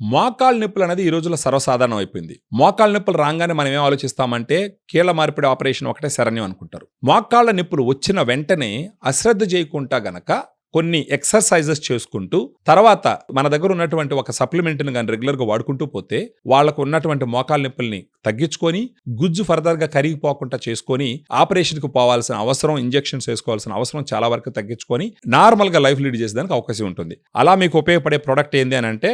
మోకాళ్ళ నొప్పులు అనేది ఈ రోజుల్లో సర్వసాధారణం అయిపోయింది. మోకాళ్ళ నొప్పులు రాగానే మనం ఏం ఆలోచిస్తామంటే కీళ్ళ మార్పిడి ఆపరేషన్ ఒకటే శరణ్యం అనుకుంటారు. మోకాళ్ళ నొప్పులు వచ్చిన వెంటనే అశ్రద్ధ చేయకుండా గనక కొన్ని ఎక్సర్సైజెస్ చేసుకుంటూ తర్వాత మన దగ్గర ఉన్నటువంటి ఒక సప్లిమెంట్ని కానీ రెగ్యులర్గా వాడుకుంటూ పోతే వాళ్ళకు ఉన్నటువంటి మోకాల నొప్పుల్ని తగ్గించుకొని గుజ్జు ఫర్దర్గా కరిగిపోకుండా చేసుకొని ఆపరేషన్కి పోవాల్సిన అవసరం ఇంజెక్షన్స్ వేసుకోవాల్సిన అవసరం చాలా వరకు తగ్గించుకొని నార్మల్గా లైఫ్ లీడ్ చేసేదానికి అవకాశం ఉంటుంది. అలా మీకు ఉపయోగపడే ప్రోడక్ట్ ఏంది అని అంటే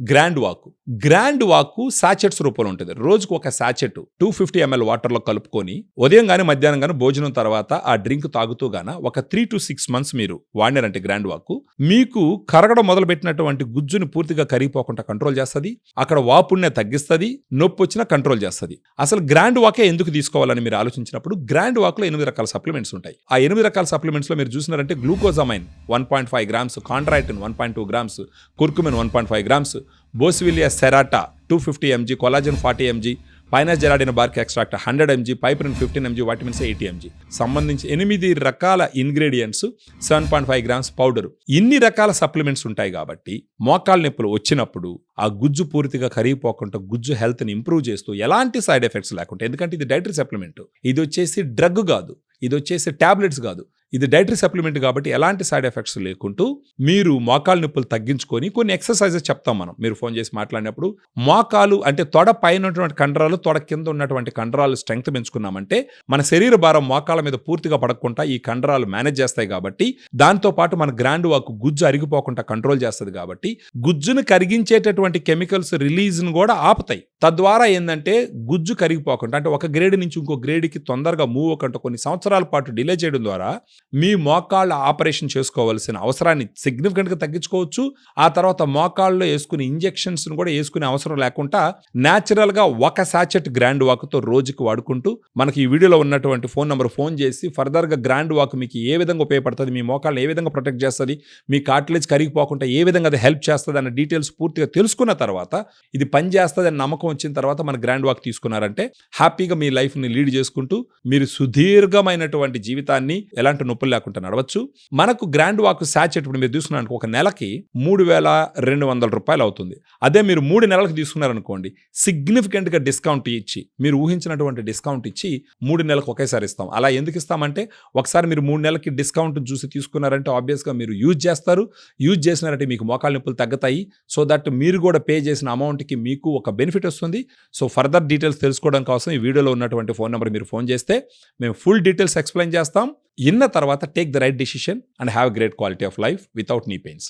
Grand Walk Grand Walk sachets రూపంలో ఉంటుంది. రోజుకు ఒక సాచెట్ టూ ఫిఫ్టీ ఎంఎల్ వాటర్లో కలుపుకొని ఉదయం కానీ మధ్యాహ్నం కానీ భోజనం తర్వాత ఆ డ్రింక్ తాగుతూ గాన ఒక త్రీ టు సిక్స్ మంత్స్ మీరు వాడినారంటే గ్రాండ్ వాక్ మీకు కరగడం మొదలుపెట్టినటువంటి గుజ్జుని పూర్తిగా కరిగిపోకుండా కంట్రోల్ చేస్తుంది. అక్కడ వాపుణ్ణే తగ్గిస్తుంది. నొప్పి వచ్చినా కంట్రోల్ చేస్తుంది. అసలు గ్రాండ్ వాకే ఎందుకు తీసుకోవాలని మీరు ఆలోచించినప్పుడు గ్రాండ్ వాక్లో ఎనిమిది రకాల సప్లిమెంట్స్ ఉంటాయి. ఆ ఎనిమిది రకాల సప్లిమెంట్స్లో మీరు చూసినారంటే glucosamine one point five grams chondroitin one point two grams curcumin one point five grams boswellia serrata two fifty mg collagen forty mg pinus gerardiana bark extract hundred mg piperine fifteen mg vitamins eighty mg సంబంధించి ఎనిమిది రకాల ingredients seven point five grams powder ఇన్ని రకాల supplements ఉంటాయి కాబట్టి మోకాళ్ళ నొప్పులు వచ్చినప్పుడు ఆ గుజ్జు పూర్తిగా కరిగిపోకుండా గుజ్జు హెల్త్ని ఇంప్రూవ్ చేస్తూ ఎలాంటి సైడ్ ఎఫెక్ట్స్ లేకుండా ఎందుకంటే ఇది డైటరీ సప్లిమెంట్ ఇది వచ్చేసి డ్రగ్ కాదు. ఇది వచ్చేసి టాబ్లెట్స్ కాదు. ఇది డైటరీ సప్లిమెంట్ కాబట్టి ఎలాంటి సైడ్ ఎఫెక్ట్స్ లేకుంటూ మీరు మోకాలు నొప్పులు తగ్గించుకొని కొన్ని ఎక్సర్సైజెస్ చెప్తాం మనం. మీరు ఫోన్ చేసి మాట్లాడినప్పుడు మోకాలు అంటే తొడ పైన ఉన్నటువంటి కండరాలు తొడ కింద ఉన్నటువంటి కండరాలు స్ట్రెంగ్త్ పెంచుకున్నామంటే మన శరీర భారం మోకాల మీద పూర్తిగా పడకుండా ఈ కండరాలు మేనేజ్ చేస్తాయి కాబట్టి దాంతో పాటు మన గ్రాండ్ వాక్ గుజ్జు అరిగిపోకుండా కంట్రోల్ చేస్తుంది కాబట్టి గుజ్జును కరిగించేటటువంటి కెమికల్స్ రిలీజ్ను కూడా ఆపుతాయి. తద్వారా ఏంటంటే గుజ్జు కరిగిపోకుండా అంటే ఒక గ్రేడ్ నుంచి ఇంకో గ్రేడ్కి తొందరగా మూవ్ అవ్వకుండా కొన్ని సంవత్సరాల పాటు డిలే చేయడం ద్వారా మీ మోకాళ్ళ ఆపరేషన్ చేసుకోవాల్సిన అవసరాన్ని సిగ్నిఫికెంట్గా తగ్గించుకోవచ్చు. ఆ తర్వాత మోకాళ్ళలో వేసుకునే ఇంజెక్షన్స్ను కూడా వేసుకునే అవసరం లేకుండా న్యాచురల్గా ఒక సాచెట్ గ్రాండ్ వాక్తో రోజుకి వాడుకుంటూ మనకి ఈ వీడియోలో ఉన్నటువంటి ఫోన్ నెంబర్ ఫోన్ చేసి ఫర్దర్గా గ్రాండ్ వాక్ మీకు ఏ విధంగా ఉపయోగపడుతుంది మీ మోకాళ్ళు ఏ విధంగా ప్రొటెక్ట్ చేస్తుంది మీ కార్టిలేజ్ కరిగిపోకుండా ఏ విధంగా అది హెల్ప్ చేస్తుంది అన్న డీటెయిల్స్ పూర్తిగా తెలుసుకున్న తర్వాత ఇది పని చేస్తుంది అని నమ్మకం వచ్చిన తర్వాత మన గ్రాండ్ వాక్ తీసుకున్నారంటే హ్యాపీగా మీ లైఫ్ని లీడ్ చేసుకుంటూ మీరు సుదీర్ఘమైనటువంటి జీవితాన్ని ఎలాంటి నొప్పులు లేకుండా నడవచ్చు. మనకు గ్రాండ్ వాక్ శాచ్ ఇప్పుడు మీరు తీసుకున్నారనుకో ఒక నెలకి మూడు వేల రెండు వందల రూపాయలు అవుతుంది. అదే మీరు మూడు నెలలకు తీసుకున్నారనుకోండి సిగ్నిఫికెంట్గా డిస్కౌంట్ ఇచ్చి మీరు ఊహించినటువంటి డిస్కౌంట్ ఇచ్చి మూడు నెలలకు ఒకేసారి ఇస్తాం. అలా ఎందుకు ఇస్తామంటే ఒకసారి మీరు మూడు నెలలకి డిస్కౌంట్ చూసి తీసుకున్నారంటే ఆబ్వియస్గా మీరు యూజ్ చేస్తారు. యూజ్ చేసినారంటే మీకు మోకాలు నొప్పులు తగ్గుతాయి. సో దట్ మీరు కూడా పే చేసిన అమౌంట్కి మీకు ఒక బెనిఫిట్ వస్తుంది. సో ఫర్దర్ డీటెయిల్స్ తెలుసుకోవడం కోసం ఈ వీడియోలో ఉన్నటువంటి ఫోన్ నెంబర్ మీరు ఫోన్ చేస్తే మేము ఫుల్ డీటెయిల్స్ ఎక్స్ప్లెయిన్ చేస్తాం. ఇన్న తర్వాత take the right decision and have great quality of life without knee pains